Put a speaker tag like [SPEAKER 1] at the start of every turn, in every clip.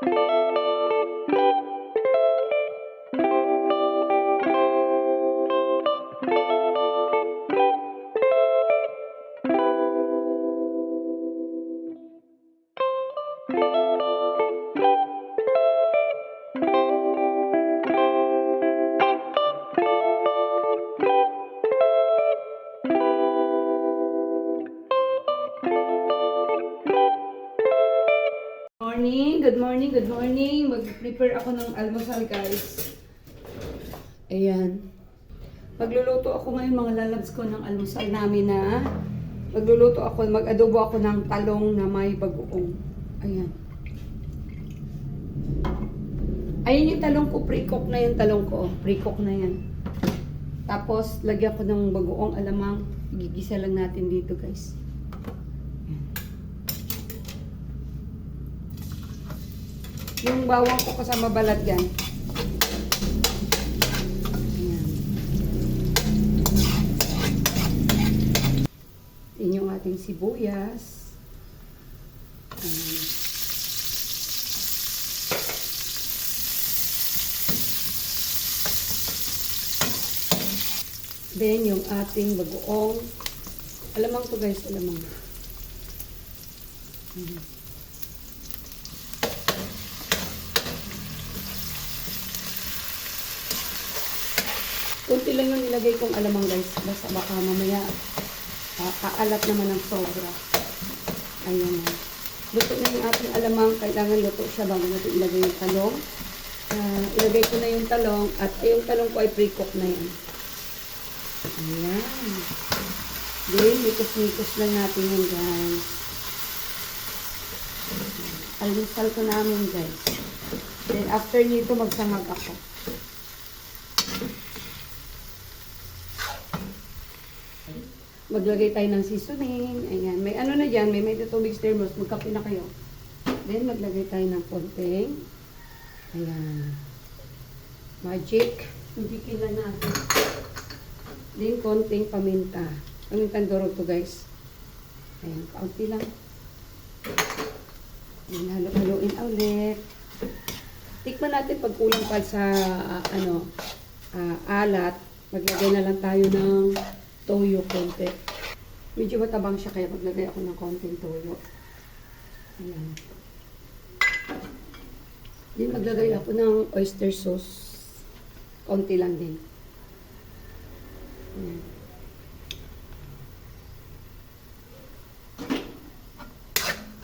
[SPEAKER 1] Morning, good morning, good morning. Mag-prepare ako ng almusal, guys. Ayan. Magluluto ako ngayon mga lalabs ko ng almusal namin na magluluto ako, mag-adobo ako ng talong na may bagoong. Ayan. Ayun yung talong ko, pre-cook na yung talong ko. Pre-cook na yan. Tapos, lagyan ko ng bagoong alamang. Gigisa lang natin dito, guys. Yung bawang ko kasama balat yan. Yan yung ating sibuyas. Then, yung ating bagoong. Alamang to guys, alamang. Ayan. Kunti lang yung nilagay kong alamang guys. Basta baka mamaya kaalat naman ng sobra. Ayan. Luto na yung ating alamang. Kailangan luto siya bago natin ilagay yung talong. Ah, ilagay ko na yung talong at ay, yung talong ko ay pre-cook na yan. Ayan. Then, mikos-mikos lang natin yun guys. Almusal ko namin guys. Then, after nito, magsangag ako. Maglagay tayo ng seasoning. Ayan. May ano na dyan. May may tubig thermos. Magkape na kayo. Then, maglagay tayo ng konting. Ayan. Magic. Magikin lang natin. Then, konting paminta. Pamintang durog to, guys. Ayan. Kaunti lang. Ayan. Halo-haloin ulit. Tikman natin pag kulang pa sa, ah, ano, ah, alat. Maglagay na lang tayo ng toyo konti. Medyo matabang siya kaya maglagay ako ng konting toyo. Ayan. Then maglagay ako ng oyster sauce. Konti lang din. Ayan.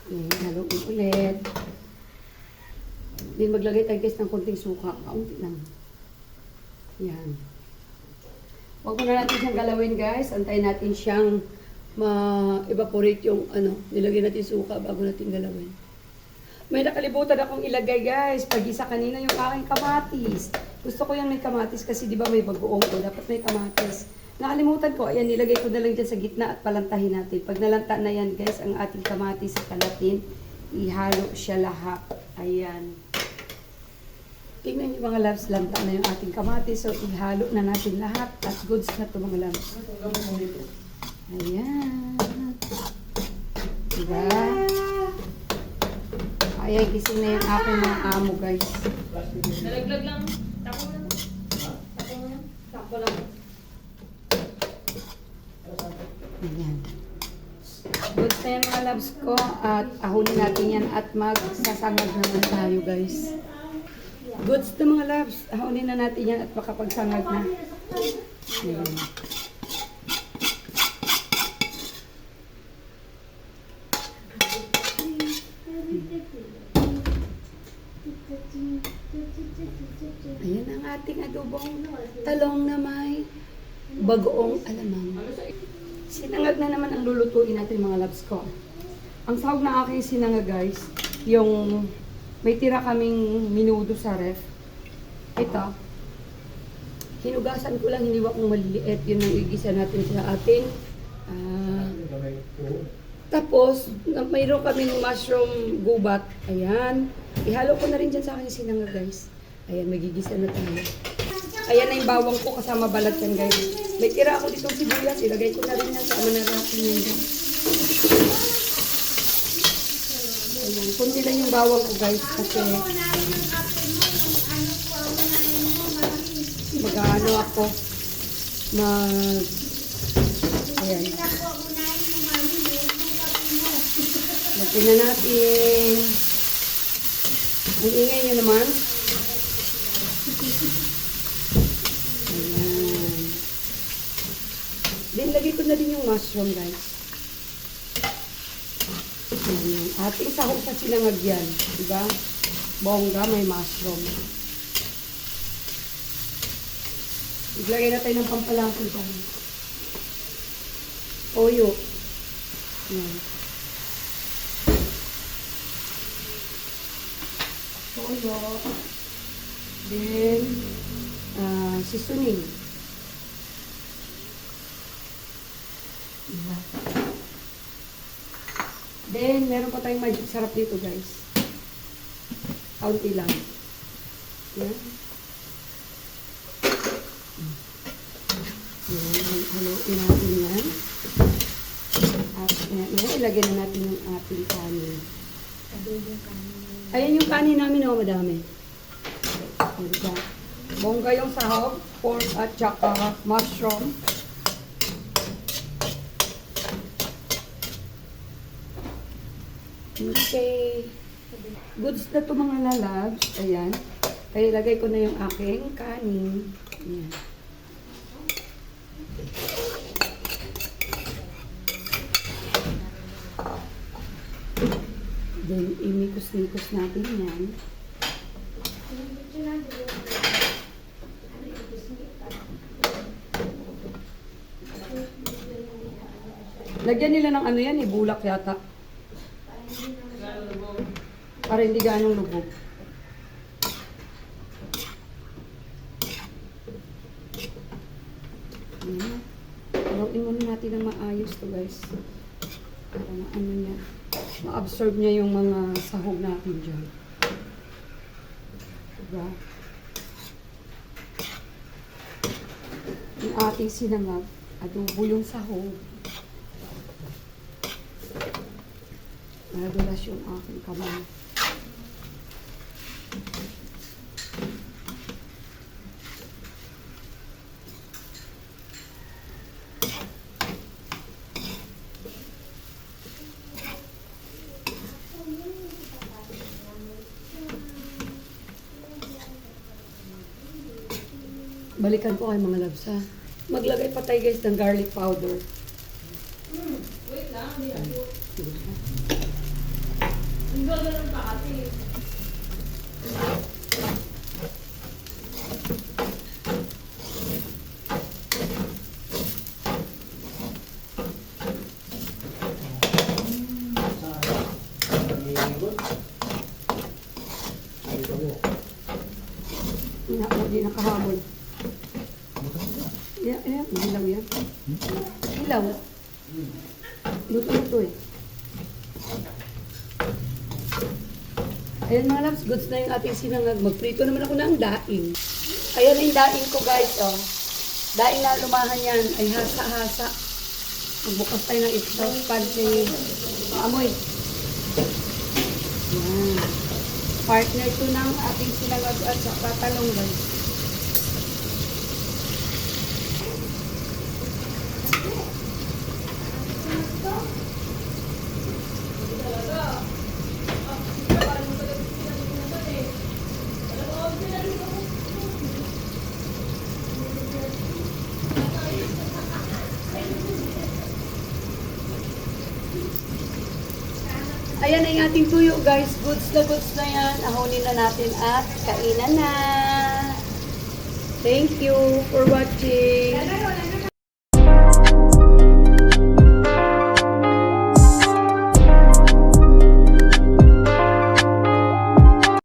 [SPEAKER 1] Ayan, haluin ulit. Then maglagay tayo guys ng konting suka. Kaunti lang. Yan. Huwag muna natin siyang galawin guys. Antayin natin siyang ma-evaporate yung ano, nilagay natin suka bago natin galawin. May nakalimutan akong ilagay guys. Pag-isa kanina yung aking kamatis. Gusto ko yung may kamatis kasi di ba may bagoong ko. Dapat may kamatis. Nakalimutan ko. Ayan, nilagay ko na lang dyan sa gitna at palantahin natin. Pag nalanta na yan guys, ang ating kamatis sa kalatin, ihalo siya lahat. Ayan. Tingnan niyo mga loves, lanta na yung ating kamatis. So, ihalo na natin lahat. At goods na to mga loves. Ayan. Diba? Ayan, gising na yung aking mga amo, guys.
[SPEAKER 2] Nalaglag lang. Tapo mo na. Tapo mo na.
[SPEAKER 1] Tapo lang. Ayan. Goods na yan mga loves ko. At ahulin natin yan at magsasangag naman tayo, guys. Goods na mga loves. Ahulin na natin yan at makapagsangag na. Ayan. Ayan ang ating adobong talong na may bagoong alamang. Sinangag na naman ang lulutuin natin mga labs ko. Ang sahog na aking sinangag guys, yung may tira kaming minudo sa ref. Ito. Hinugasan ko lang, hiniwa kong maliliit. Yun ang igisa natin sa ating ah, tapos, mayroon kaming mushroom gubat. Ayan. Ihalo ko na rin dyan sa akin sinangag, guys. Ayan, magigisa na tayo. Ayan na yung bawang ko kasama balat yan, guys. May tira ako ditong sibuyas. Ilagay ko na rin yan. Sama na natin yan dyan. Ayan, kunti lang yung bawang ko guys kasi mag-ano ako mag ayan. Lagyan na natin. Ang ingay nyo naman. Ayan. Then lagay ko na din yung mushroom guys ayan yung ating sahog sa sinangag yan diba bongga may mushroom Iglagay na tayo ng pampalasa dyan. Toyo. Yan. Toyo. Then, ah, seasoning. Diba? Then, meron pa tayong magic sarap dito, guys. Kaunti lang. Yan. Yan, haluin natin yan. At yan, ilagay na natin yung ating kanin. Ayan yung kanin namin, oh, madami. Bongga yung sahog, pork at saka mushroom. Okay. Goods na to mga lalabs. Ayan. Kaya ilagay ko na yung aking kanin. Ayan. Then, imikos-mikos natin yan. Lagyan nila ng ano yan, eh, bulak yata. Para hindi ganong lubog. Ayan. Haluin muna natin ng maayos to guys. Para maano niya. Ma-absorb niya yung mga sahog natin dyan. Diba? Yung ating sinangag, adobo yung sahog. Nadulas yung aking kamay. Balikan ko kay mga labs ha. Maglagay pa tayo guys ng garlic powder.
[SPEAKER 2] Hmm, wait lang, hindi ako. Ko ganun pa kasi.
[SPEAKER 1] Hindi na, hindi nakahabol. Yeah, hilaw yan. Hilaw. Luto-luto eh. Ayan mga loves, goods na yung ating sinangag. Magprito naman ako ng daing. Ayan yung daing ko guys, oh. Daing na lumahan yan ay hasa-hasa. Magbukas tayo ng exhaust fan kay maamoy. Yan. Partner to ng ating sinangag at saka talong guys. Ating tuyo guys. Goods na goods na yan. Ahonin na natin at kainan na. Thank you for watching.